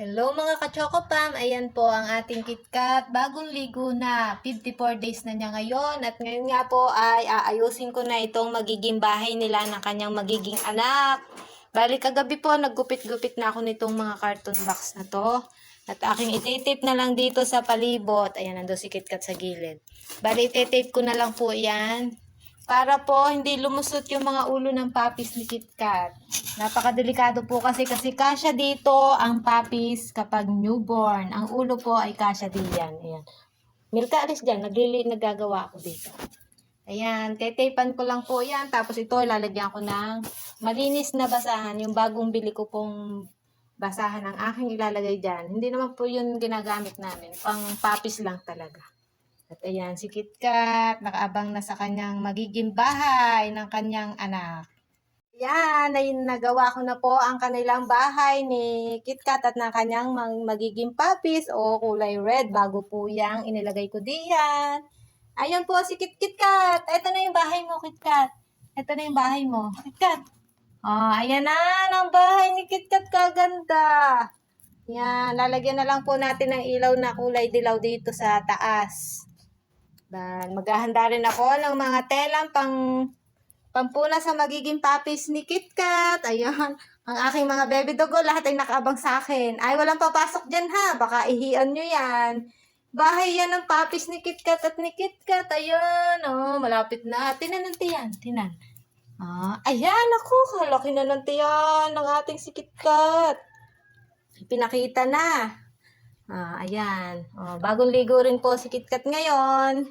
Hello mga ka-Chocopam! Ayan po ang ating KitKat. Bagong ligo na. 54 days na niya ngayon. At ngayon nga po ay aayusin ko na itong magiging bahay nila ng kanyang magiging anak. Bali kagabi po, naggupit-gupit na ako nitong mga carton box na to. At aking ititip na lang dito sa palibot. Ayan, nando si KitKat sa gilid. Bali, ititape ko na lang po yan. Para po hindi lumusot yung mga ulo ng papis ni KitKat. Napakadelikado po kasi kasi kasya dito ang papis kapag newborn. Ang ulo po ay kasya diyan. Ayan. Milka, alis dyan. Naglili, nagagawa ako dito. Ayan, tetaypan ko lang po yan. Tapos ito, lalagyan ko ng malinis na basahan. Yung bagong bili ko pong basahan ang aking ilalagay dyan. Hindi naman po yun ginagamit namin. Pang papis lang talaga. At ayan, si KitKat, nakaabang na sa kanyang magiging bahay ng kanyang anak. Yan, ay nagawa ko na po ang kanilang bahay ni KitKat at ng kanyang mag- magiging papis o kulay red bago po yang inilagay ko diyan. Ayun po si Kit KitKat. Ito na yung bahay mo, KitKat. Ito na yung bahay mo, KitKat. Oh, ayan na ang bahay ni KitKat kaganda. Yan, lalagyan na lang po natin ng ilaw na kulay dilaw dito sa taas. Dan, maghahanda rin ako ng mga telang pang pampuna sa magiging papis ni KitKat. Ayan. Ang aking mga baby dogo, lahat ay nakaabang sa akin. Ay, walang papasok dyan ha. Baka ihian nyo yan. Bahay yan ng papis ni KitKat at ni KitKat. Ayan. Oh, malapit na. Tinan ng tiyan. Tinan. Ah, ayan ako. Kalaki na ng tiyan ng ating si KitKat. Pinakita na. Ah, ayan. Oh, bagong ligo rin po si KitKat ngayon.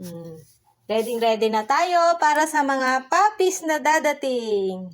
Hmm. Ready ready na tayo para sa mga papis na dadating.